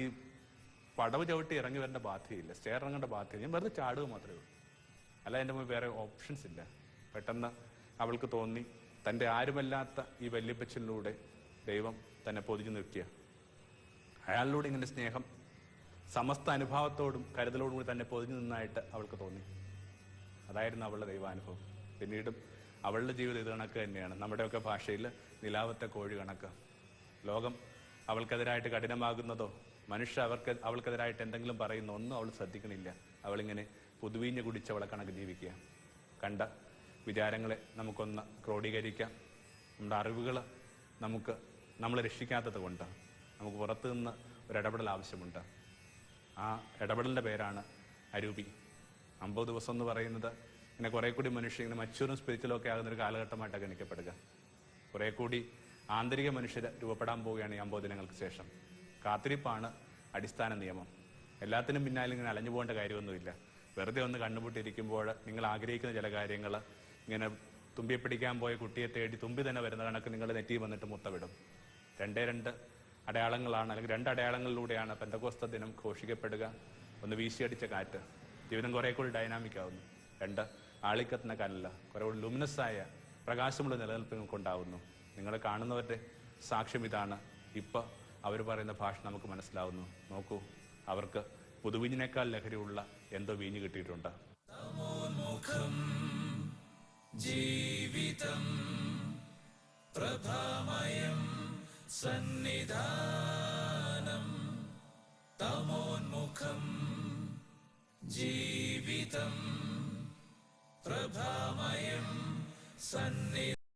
പടവ് ചവിട്ടി ഇറങ്ങി വരേണ്ട ബാധ്യതയില്ല. സ്റ്റെയർ ഇറങ്ങേണ്ട ബാധ്യത. ഞാൻ വെറുതെ ചാടുക മാത്രമേ ഉള്ളൂ. അല്ല എന്റെ മുമ്പ് വേറെ ഓപ്ഷൻസ് ഇല്ല. പെട്ടെന്ന് അവൾക്ക് തോന്നി തന്റെ ആരുമല്ലാത്ത ഈ വല്യപ്പച്ചനിലൂടെ ദൈവം തന്നെ പൊതിഞ്ഞു നിർത്തിയ. അയാളിലൂടെ ഇങ്ങനെ സ്നേഹം സമസ്ത അനുഭാവത്തോടും കരുതലോടും കൂടി തന്നെ പൊതിഞ്ഞു നിന്നായിട്ട് അവൾക്ക് തോന്നി. അതായിരുന്നു അവളുടെ ദൈവാനുഭവം. പിന്നീടും അവളുടെ ജീവിതം ഇത് കണക്ക് തന്നെയാണ്. നമ്മുടെയൊക്കെ ഭാഷയിൽ നിലാവത്തെ കോഴി കണക്ക്. ലോകം അവൾക്കെതിരായിട്ട് കഠിനമാകുന്നതോ മനുഷ്യ അവർക്ക് അവൾക്കെതിരായിട്ട് എന്തെങ്കിലും പറയുന്ന ഒന്നും അവൾ ശ്രദ്ധിക്കണില്ല. അവളിങ്ങനെ പുതുവീഞ്ഞ് കുടിച്ചവളെ കണക്ക് ജീവിക്കുക. കണ്ട വിചാരങ്ങളെ നമുക്കൊന്ന് ക്രോഡീകരിക്കാം. നമ്മുടെ അറിവുകൾ നമുക്ക് നമ്മൾ രക്ഷിക്കാത്തത് കൊണ്ട് നമുക്ക് പുറത്തു നിന്ന് ഒരു ഇടപെടൽ ആവശ്യമുണ്ട്. ആ ഇടപെടലിന്റെ പേരാണ് അരൂപി. അമ്പത് ദിവസം എന്ന് പറയുന്നത് ഇങ്ങനെ കുറേ കൂടി മനുഷ്യർ ഇങ്ങനെ മച്ചൂറും സ്പിരിച്വലും ഒക്കെ ആകുന്ന ഒരു കാലഘട്ടമായിട്ടൊക്കെ ഗണിക്കപ്പെടുക. കുറേ കൂടി ആന്തരിക മനുഷ്യർ രൂപപ്പെടാൻ പോവുകയാണ് ഈ അമ്പത് ദിനങ്ങൾക്ക് ശേഷം. കാത്തിരിപ്പാണ് അടിസ്ഥാന നിയമം. എല്ലാത്തിനും പിന്നാലെ ഇങ്ങനെ അലഞ്ഞു പോകേണ്ട കാര്യമൊന്നുമില്ല. വെറുതെ ഒന്ന് കണ്ണുപൂട്ടിയിരിക്കുമ്പോൾ നിങ്ങൾ ആഗ്രഹിക്കുന്ന ചില കാര്യങ്ങൾ ഇങ്ങനെ തുമ്പി പിടിക്കാൻ പോയ കുട്ടിയെ തേടി തുമ്പി തന്നെ വരുന്ന കണക്ക് നിങ്ങൾ നെറ്റി വന്നിട്ട് മുത്തവിടും. രണ്ടേ രണ്ട് അടയാളങ്ങളാണ് അല്ലെങ്കിൽ രണ്ട് അടയാളങ്ങളിലൂടെയാണ് പെന്തകോസ്ത ദിനം ഘോഷിക്കപ്പെടുക. ഒന്ന് വീശിയടിച്ച കാറ്റ്. ജീവിതം കുറെ കൂടി ഡൈനാമിക് ആവുന്നു. രണ്ട് ആളിക്കത്തുന്ന കല്ല കുറെ കൂടി ആയ പ്രകാശമുള്ള നിലനിൽപ്പ് നിങ്ങൾക്കുണ്ടാവുന്നു നിങ്ങൾ കാണുന്നവരുടെ സാക്ഷ്യം ഇതാണ്. ഇപ്പോൾ അവർ പറയുന്ന ഭാഷ നമുക്ക് മനസ്സിലാവുന്നു. നോക്കൂ അവർക്ക് പുതുവിഞ്ഞിനേക്കാൾ ലഹരിയുള്ള എന്തോ വീഞ്ഞ് കിട്ടിയിട്ടുണ്ട്. जीवितम् प्रभामयम् सन्निधानम् तमोन्मुखम् जीवितम् प्रभामयम् सन्नि